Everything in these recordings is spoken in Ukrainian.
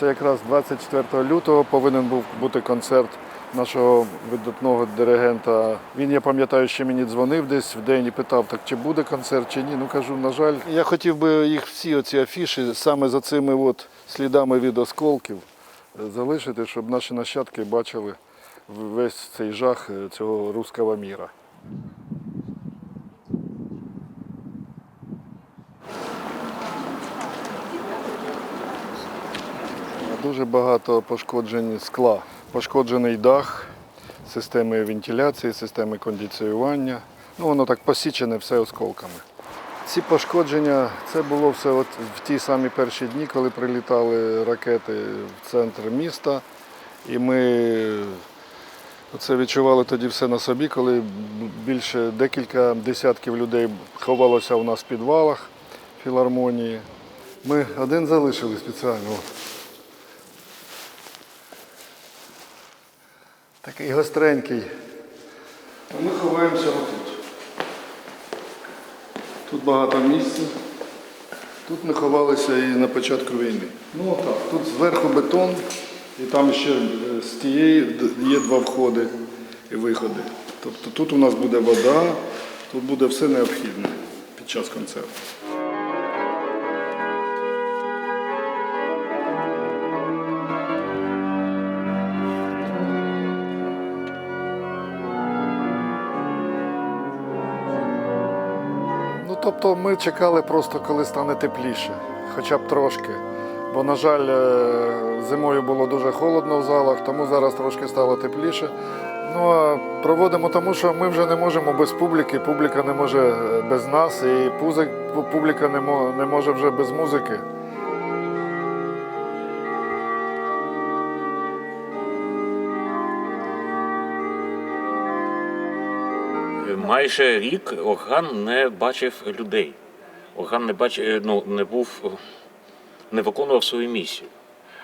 Це якраз 24 лютого повинен був бути концерт нашого видатного диригента. Він, я пам'ятаю, ще мені дзвонив десь в день і питав, так чи буде концерт, чи ні. Ну кажу, на жаль. Я хотів би їх всі оці афіші саме за цими от слідами від осколків е, залишити, щоб наші нащадки бачили весь цей жах е, цього руського міра. Дуже багато пошкоджень скла. Пошкоджений дах, системи вентиляції, системи кондиціювання. Ну, воно так посічене все осколками. Ці пошкодження це було все от в ті самі перші дні, коли прилітали ракети в центр міста. І ми це відчували тоді все на собі, коли більше декілька десятків людей ховалося у нас в підвалах філармонії. Ми один залишили спеціально. Такий гостренький. А ми ховаємося отут. Тут багато місця. Тут ми ховалися і на початку війни. Ну отак. Тут зверху бетон, і там ще е, з тієї є два входи і виходи. Тобто тут у нас буде вода, тут буде все необхідне під час концерту. Тобто ми чекали просто, коли стане тепліше, хоча б трошки. Бо, на жаль, е, зимою було дуже холодно в залах, тому зараз трошки стало тепліше. Ну а проводимо тому, що ми вже не можемо без публіки, публіка не може е, без нас, і пузик, публіка не, мо- не може вже без музики. Майже рік орган не бачив людей. Орган не бачив, ну, не був, не виконував свою місію.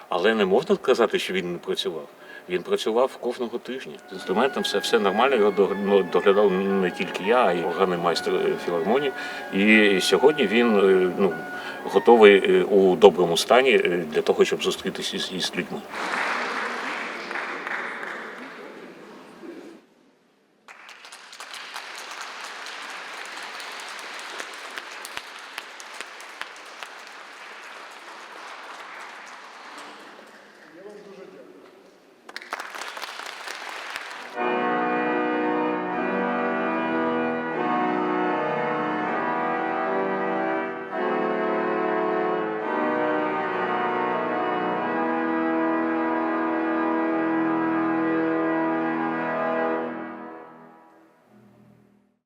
Але не можна сказати, що він не працював. Він працював кожного тижня. З інструментом все, все нормально, його ну, доглядав не тільки я, а й органний майстер е, філармонії. І сьогодні він е, ну, готовий е, у доброму стані е, для того, щоб зустрітися із людьми.